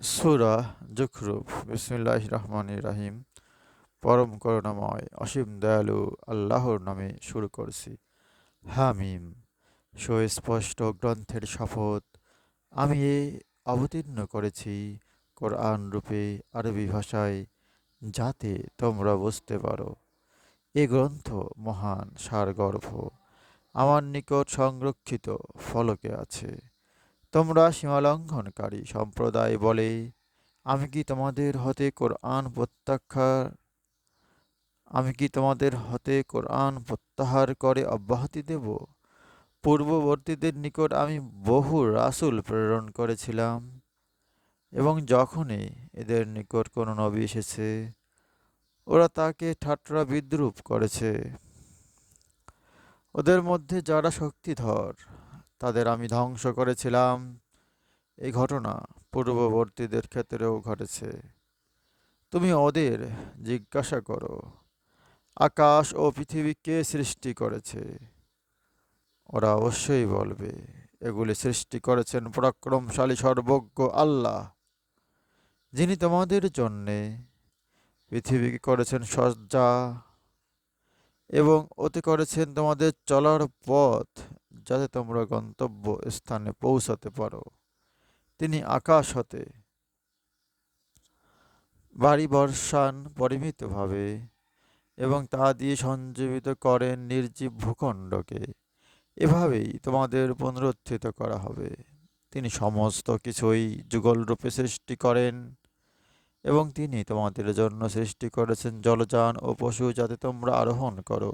সুরা জুখরুফ বিসমিল্লাহ রহমান রাহিম, পরম করুণাময়, অসীম দয়ালু আল্লাহর নামে শুরু করছি। হামিম, সুস্পষ্ট গ্রন্থের শপথ। আমি এ অবতীর্ণ করেছি কোরআন রূপে আরবি ভাষায়, যাতে তোমরা বুঝতে পারো। এ গ্রন্থ মহান সারগর্ভ। আমার নিকট সংরক্ষিত ফলকে আছে। তোমরা সীমালঙ্ঘনকারী সম্প্রদায় বলে, আমি কি তোমাদের হতে কোরআন প্রত্যাখ্যার, আমি কি তোমাদের হতে কোরআন প্রত্যাহার করে অব্যাহতি দেব? পূর্ববর্তীদের নিকট আমি বহু রাসূল প্রেরণ করেছিলাম, এবং যখনই এদের নিকট কোনো নবী এসেছে, ওরা তাকে ঠাট্টা বিদ্রুপ করেছে। ওদের মধ্যে যারা শক্তিধর তাদের আমি ধ্বংস করেছিলাম। এই ঘটনা পূর্ববর্তীদের ক্ষেত্রেও ঘটেছে। তুমি ওদের জিজ্ঞাসা করো, আকাশ ও পৃথিবী কে সৃষ্টি করেছে? ওরা অবশ্যই বলবে, এগুলি সৃষ্টি করেছেন পরাক্রমশালী সর্বজ্ঞ আল্লাহ, যিনি তোমাদের জন্যে পৃথিবীকে করেছেন সজ্জা এবং ওতে করেছেন তোমাদের চলার পথ যাতে তোমরা গন্তব্য স্থানে পৌঁছাতে পারো। তিনি আকাশ হতে বাড়ি বর্ষান পরিমিতভাবে এবং তা দিয়ে সঞ্জীবিত করেন নির্জীব ভূখণ্ডকে। এভাবেই তোমাদের পুনরুত্থিত করা হবে। তিনি সমস্ত কিছুই যুগলরূপে সৃষ্টি করেন এবং তিনি তোমাদের জন্য সৃষ্টি করেছেন জলযান ও পশু যাতে তোমরা আরোহণ করো।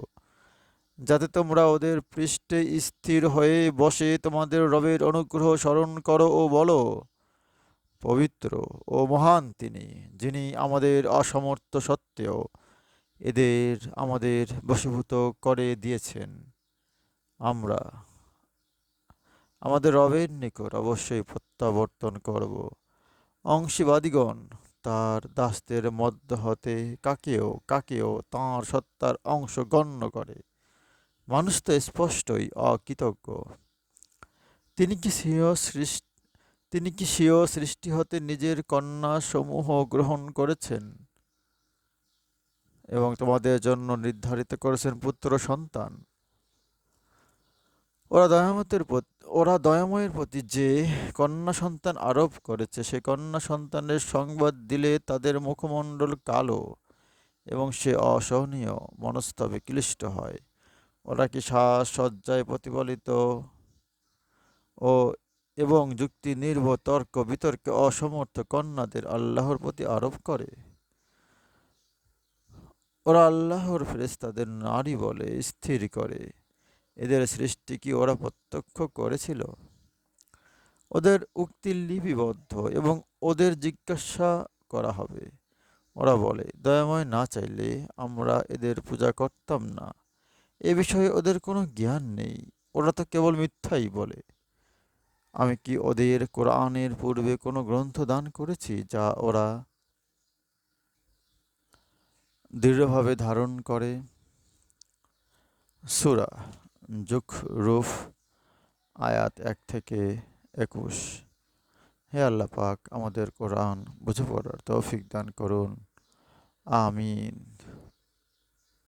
যাতে তোমরা ওদের পৃষ্ঠে স্থির হয়ে বসে তোমাদের রবের অনুগ্রহ স্মরণ করো ও বলো, পবিত্র ও মহান তিনি, যিনি আমাদের অসমর্থ সত্ত্বেও এদের আমাদের বশীভূত করে দিয়েছেন। আমরা আমাদের রবের নিকট অবশ্যই প্রত্যাবর্তন করব। অংশীবাদীগণ, তার দাসদের মধ্য হতে কাকেও কাকেও তাঁর সত্তার অংশ গণ্য করে? মানুষ তো স্পষ্টই অকৃতজ্ঞ। তিনি কি স্বীয় সৃষ্টি, তিনি কি স্বীয় সৃষ্টি হতে নিজের কন্যা সমূহ গ্রহণ করেছেন? এবং তোমাদের জন্য নির্ধারিত করেছেন পুত্র সন্তান। ওরা দয়ামতের ওরা দয়াময়ের প্রতি যে কন্যা সন্তান আরোপ করেছে, সে কন্যা সন্তানের সংবাদ দিলে তাদের মুখমণ্ডল কালো এবং সে অসহনীয়, মনস্তবে ক্লিষ্ট হয়। ওরা কি শ্বাস সজ্জায় প্রতিফলিত? ও, এবং যুক্তি নির্ভর তর্ক বিতর্কে অসমর্থ কন্যাদের আল্লাহর প্রতি আরোপ করে। ওরা আল্লাহর ফেরেস্তাদের নারী বলে স্থির করে। এদের সৃষ্টি কি ওরা প্রত্যক্ষ করেছিল? ওদের উক্তি লিপিবদ্ধ এবং ওদের জিজ্ঞাসা করা হবে। ওরা বলে, দয়াময় না চাইলে আমরা এদের পূজা করতাম না। এ বিষয়ে ওদের কোনো জ্ঞান নেই। ওরা তো কেবল মিথ্যাই বলে। আমি কি ওদের কোরআনের পূর্বে কোনো গ্রন্থ দান করেছি যা ওরা দৃঢ়ভাবে ধারণ করে? সুরা জুখ রুফ আয়াত এক থেকে একুশ। হে আল্লাহ পাক, আমাদের কোরআন বুঝে পড়ার তৌফিক দান করুন। আমিন।